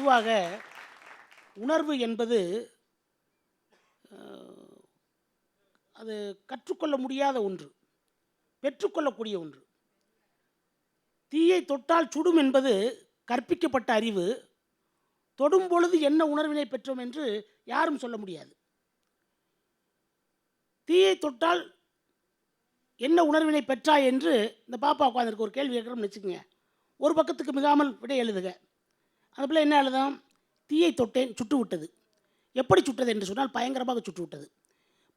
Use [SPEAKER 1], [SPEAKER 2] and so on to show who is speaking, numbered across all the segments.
[SPEAKER 1] பொதுவாக உணர்வு என்பது அது கற்றுக்கொள்ள முடியாத ஒன்று பெற்றுக்கொள்ளக்கூடிய ஒன்று. தீயை தொட்டால் சுடும் என்பது கற்பிக்கப்பட்ட அறிவு. தொடும் பொழுது என்ன உணர்வினை பெற்றோம் என்று யாரும் சொல்ல முடியாது. தீயை தொட்டால் என்ன உணர்வினை பெற்றாய் என்று இந்த பாப்பா உட்காந்துருக்கு ஒரு கேள்வி கேட்குறோம்னு வச்சுக்கோங்க. ஒரு பக்கத்துக்கு மிகாமல் விடை எழுதுக. அந்த பிள்ளை என்ன எழுதும் தீயை தொட்டேன் சுட்டு விட்டது எப்படி சுட்டது என்று சொன்னால் பயங்கரமாக சுட்டு விட்டது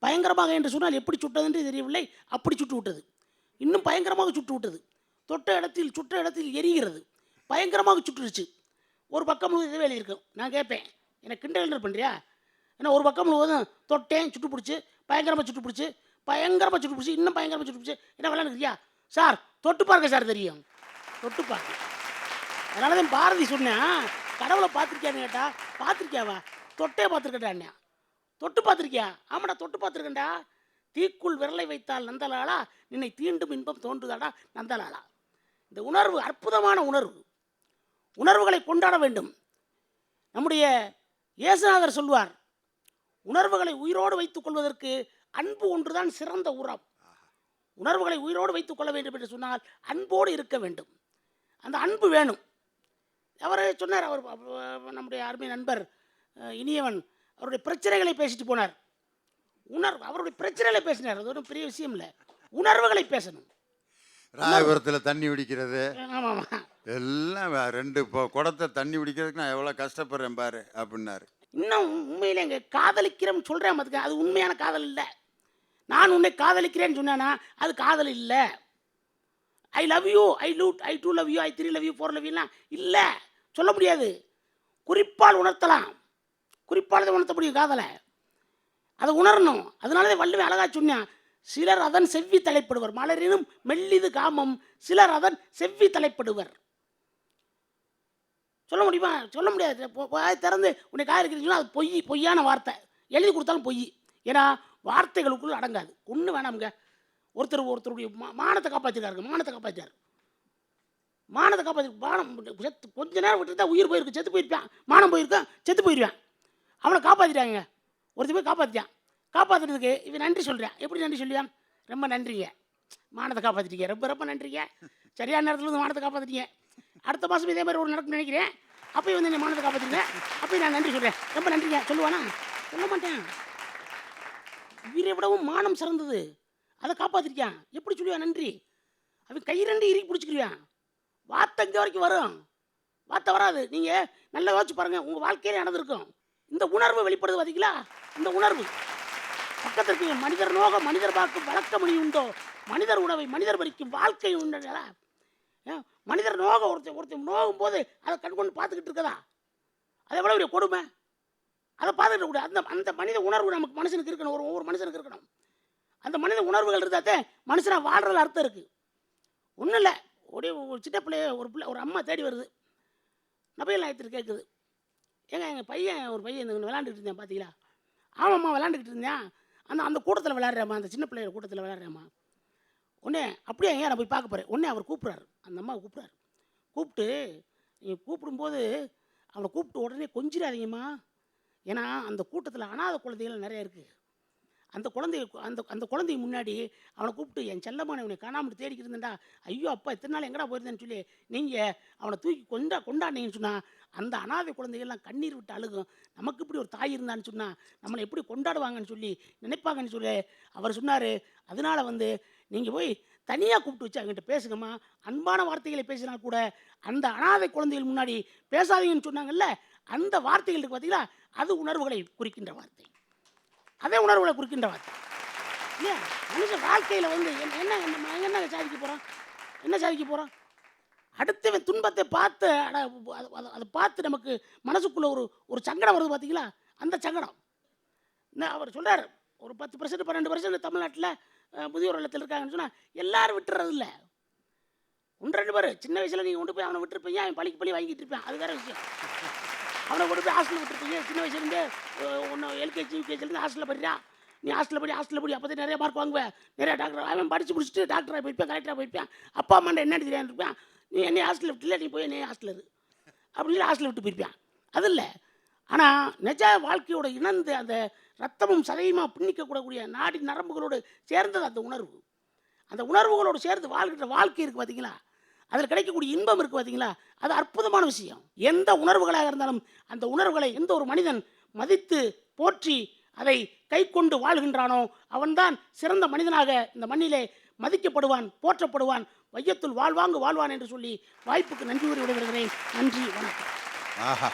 [SPEAKER 1] பயங்கரமாக என்று சொன்னால் எப்படி சுட்டது என்று தெரியவில்லை அப்படி சுட்டு விட்டது இன்னும் பயங்கரமாக சுட்டு விட்டது தொட்ட இடத்தில் சுட்ட இடத்தில் எரிகிறது. பயங்கரமாக சுட்டுருச்சு. ஒரு பக்கம் முழுவதும் இதே வேலை இருக்கும். நான் கேட்பேன் எனக்கு கிண்டல் பண்ணுறியா ஏன்னா ஒரு பக்கம் முழுவதும் தொட்டேன் சுட்டு பிடிச்சி பயங்கரமாக சுட்டு பிடிச்சி பயங்கரமாக சுட்டு பிடிச்சி இன்னும் பயங்கரமாக சுட்டு பிடிச்சி என்ன விளையாண்டுக்கிறியா? சார் தொட்டு பார்க்க சார் தெரியும். தொட்டு பார்க்க அதனால தான் பாரதி சொன்னேன் கடவுளை பார்த்துருக்கியான்னு கேட்டா பார்த்துருக்கியாவா? தொட்டே பார்த்துருக்கட்டா தொட்டு பார்த்துருக்கியா? ஆமாடா தொட்டு பார்த்துருக்கேன்டா. தீக்குள் விரலை வைத்தால் நந்தலாளா? நின்னை தீண்டும் இன்பம் தோன்றுதாடா நந்தலாளா? இந்த உணர்வு அற்புதமான உணர்வு. உணர்வுகளை கொண்டாட வேண்டும். நம்முடைய இயேசுநாதர் சொல்வார் உணர்வுகளை உயிரோடு வைத்துக் கொள்வதற்கு அன்பு ஒன்றுதான் சிறந்த உரம். உணர்வுகளை உயிரோடு வைத்துக் கொள்ள வேண்டும் என்று சொன்னால் அன்போடு இருக்க வேண்டும். அந்த அன்பு வேணும். அவர் சொன்னார் அவர் நம்முடைய அருமை நண்பர் இனியவன் அவருடைய பிரச்சனைகளை பேசிட்டு போனார். உணர்வு அவருடைய பிரச்சனைகளை பேசினார். அது ஒன்றும் பெரிய விஷயம் இல்லை. உணர்வுகளை பேசணும்.
[SPEAKER 2] ராயபுரத்தில் தண்ணி
[SPEAKER 1] ஆமாம்.
[SPEAKER 2] எல்லாம் ரெண்டு இப்போ குடத்தை தண்ணி குடிக்கிறதுக்கு நான் எவ்வளோ கஷ்டப்படுறேன் பாரு அப்படின்னாரு.
[SPEAKER 1] இன்னும் உண்மையில எங்க காதலிக்கிறோம் சொல்கிறேன் பார்த்துக்க அது உண்மையான காதல் இல்லை. நான் உன்னை காதலிக்கிறேன்னு சொன்னேன்னா அது காதல் இல்லை. I love you I love I too love you I three love you four love யூலாம் இல்லை. சொல்ல முடியாது. குறிப்பால் உணர்த்தலாம். குறிப்பால் தான் உணர்த்த முடியும் காதலை. அதை உணரணும். அதனால தான் வள்ளுவன் அழகா சொன்னான் சிலர் அதன் செவ்வி தலைப்படுவர். மலரினும் மெல்லிது காமம் சிலர் அதன் செவ்வி தலைப்படுவர். சொல்ல முடியுமா? சொல்ல முடியாது. திறந்து உன்னை காய இருக்கிறீங்கன்னா அது பொய் பொய்யான வார்த்தை. எழுதி கொடுத்தாலும் பொய். ஏன்னா வார்த்தைகளுக்குள் அடங்காது. ஒன்றும் வேணாமுங்க. ஒருத்தர் ஒருத்தருடைய மா- மானத்தை காப்பாற்றிருக்காருங்க மானத்தை காப்பாற்றியார் மானத்தை காப்பாற்றி மானம் செத்து கொஞ்ச நேரம் விட்டு தான் உயிர் போயிருக்கு செத்து போயிருப்பான் மானம் போயிருக்கான் செத்து போயிருவான். அவனை காப்பாற்றிட்டாங்க ஒருத்தர் போய் காப்பாற்றிட்டான் காப்பாற்றுறதுக்கு இவன் நன்றி சொல்கிறேன் எப்படி நன்றி சொல்லுவான் ரொம்ப நன்றிங்க. மானத்தை காப்பாற்றிட்டீங்க ரொம்ப ரொம்ப நன்றிங்க. சரியான நேரத்தில் வந்து மானத்தை காப்பாற்றிட்டீங்க அடுத்த மாதம் இதே மாதிரி ஒரு நடக்கும் நினைக்கிறேன். அப்பயும் வந்து என்னை மானத்தை காப்பாற்றிருக்கேன் அப்பயும் நான் நன்றி சொல்கிறேன் ரொம்ப நன்றிங்க. சொல்லுவானா? சொல்ல மாட்டேன். உயிரை விடவும் மானம் சிறந்தது. அதை காப்பாற்றிருக்கான் எப்படி சொல்லுவான் நன்றி? அவன் கை ரெண்டு இறுக்கி பிடிச்சிக்கிருவான் வார்த்தை இங்கே வரைக்கும் வரும். வார்த்தை வராது. நீங்கள் நல்லா யோசிச்சு பாருங்கள் உங்கள் வாழ்க்கையிலே நடந்திருக்கும். இந்த உணர்வு வெளிப்படுது பார்த்தீங்களா இந்த உணர்வு. பக்கத்தில் மனிதர் நோக மனிதர் பார்க்கும் வழக்கமணி உண்டோ? மனிதர் உணவை மனிதர் பறிக்கும் வாழ்க்கை உண்டா. ஏன்? மனிதர் நோக ஒருத்தன் ஒருத்தன் நோகும் போது அதை கண் கொண்டு பார்த்துக்கிட்டு இருக்கதா? அதை எவ்வளோ பெரிய கொடுமை. அதை பார்த்துக்கிட்டு கூட அந்த அந்த மனித உணர்வு நமக்கு மனுஷனுக்கு இருக்கணும். ஒரு ஒவ்வொரு மனுஷனுக்கு இருக்கணும். அந்த மனித உணர்வுகள் இருந்தாத்தே மனுஷனாக வாழ்றதுல அர்த்தம் இருக்குது ஒன்றும் இல்லை. ஒரே ஒரு சின்ன பிள்ளைய ஒரு பிள்ளை ஒரு அம்மா தேடி வருது. நபையில் ஆயத்தில் கேட்குது ஏங்க எங்கள் பையன் ஒரு பையன் இந்த விளாண்டுக்கிட்டு இருந்தேன் பார்த்தீங்களா ஆமாம்மா விளாண்டுக்கிட்டு இருந்தேன். அந்த அந்த கூட்டத்தில் விளாட்றேம்மா அந்த சின்ன பிள்ளைய கூட்டத்தில் விளாட்றேம்மா உடனே அப்படியே ஏன் நான் போய் பார்க்க போகிறேன் உடனே அவர் கூப்பிட்றாரு. அந்த அம்மா கூப்பிட்றாரு. கூப்பிட்டு நீங்கள் கூப்பிடும்போது அவனை கூப்பிட்டு உடனே கொஞ்சிடாதீங்கம்மா. ஏன்னா அந்த கூட்டத்தில் அனாதை குழந்தைகள் நிறைய இருக்குது அந்த குழந்தை அந்த அந்த குழந்தை முன்னாடி அவனை கூப்பிட்டு என் செல்லமான இவனை காணாமல் தேடிக்கிட்டு இருந்தேன்டா. ஐயோ அப்பா இத்தனை நாள் எங்கடா போயிருந்தேன்னு சொல்லி நீங்கள் அவனை தூக்கி கொண்டா கொண்டாடினீங்கன்னு சொன்னால் அந்த அனாதை குழந்தைகள்லாம் கண்ணீர் விட்டு அழுகும். நமக்கு இப்படி ஒரு தாய் இருந்தான்னு சொன்னால் நம்மளை எப்படி கொண்டாடுவாங்கன்னு சொல்லி நினைப்பாங்கன்னு சொல்லி அவர் சொன்னார். அதனால வந்து நீங்கள் போய் தனியாக கூப்பிட்டு வச்சு அவங்ககிட்ட பேசுங்கம்மா. அன்பான வார்த்தைகளை பேசினா கூட அந்த அனாதை குழந்தைகள் முன்னாடி பேசாதீங்கன்னு சொன்னாங்கல்ல அந்த வார்த்தைகளுக்கு பார்த்தீங்களா அது உணர்வுகளை குறிக்கின்ற வார்த்தை. அதே உணர்வுகளை குறிக்கின்ற வார்த்தை இல்லையா மனுஷன் வாழ்க்கையில் வந்து என்ன என்ன என்ன சாதிக்க போகிறான் என்ன சாதிக்க போகிறான் அடுத்தவன் துன்பத்தை பார்த்து அட, அதை பார்த்து நமக்கு மனசுக்குள்ளே ஒரு ஒரு சங்கடம் வருது பார்த்தீங்களா அந்த சங்கடம். என்ன அவர் சொல்கிறார் ஒரு பத்து பர்சன்ட் பன்னெண்டு பர்சன்ட் தமிழ்நாட்டில் முதியோர் இல்லத்தில் இருக்காங்கன்னு சொன்னால் எல்லாரும் விட்டுறது இல்லை. ஒன்று ரெண்டு பேர் சின்ன வயசில் நீங்கள் கொண்டு போய் அவனை விட்டுருப்பீங்க அவன் பழிக்கு பழி வாங்கிட்டு இருப்பான். அது வேறு விஷயம். அவனை கொண்டு போய் ஹாஸ்டலில் விட்டுருப்பீங்க சின்ன வயசுலேருந்து ஒன்று எல்கேஜி யூகேஜிலேருந்து ஹாஸ்டலில் படிடா. நீ ஹாஸ்டலில் படி ஹாஸ்டலில் படி அப்போ தான் நிறைய மார்க் வாங்குவேன் நிறைய டாக்டர் அவன் படித்து முடிச்சுட்டு டாக்டராக போயிருப்பேன் கலெக்டராக போயிருப்பேன். அப்பா அம்மா என்ன தெரியாது இருப்பேன் நீ என்னை ஹாஸ்டலில் விட்டுல நீ போய் என்னை ஹாஸ்டலில் இரு. அப்படின்னு சொல்லி ஹாஸ்டலில் விட்டு போயிருப்பேன். அது இல்லை. ஆனால் நிஜ வாழ்க்கையோட இணைந்து அந்த ரத்தமும் சதையுமா பின்னிக்கக்கூடக்கூடிய நாடி நரம்புகளோடு சேர்ந்தது அந்த உணர்வு. அந்த உணர்வுகளோடு சேர்ந்து வாழ்கின்ற வாழ்க்கை இருக்குது பார்த்தீங்களா அதில் கிடைக்கக்கூடிய இன்பம் இருக்குது பார்த்தீங்களா? அது அற்புதமான விஷயம். எந்த உணர்வுகளாக இருந்தாலும் அந்த உணர்வுகளை எந்த ஒரு மனிதன் மதித்து போற்றி அதை கை கொண்டு வாழ்கின்றானோ அவன்தான் சிறந்த மனிதனாக இந்த மண்ணிலே மதிக்கப்படுவான் போற்றப்படுவான் வையத்துள் வாழ்வாங்கு வாழ்வான் என்று சொல்லி வாய்ப்புக்கு நன்றி கூறி விடுகிறேன் நன்றி வணக்கம்.
[SPEAKER 2] ஆஹா.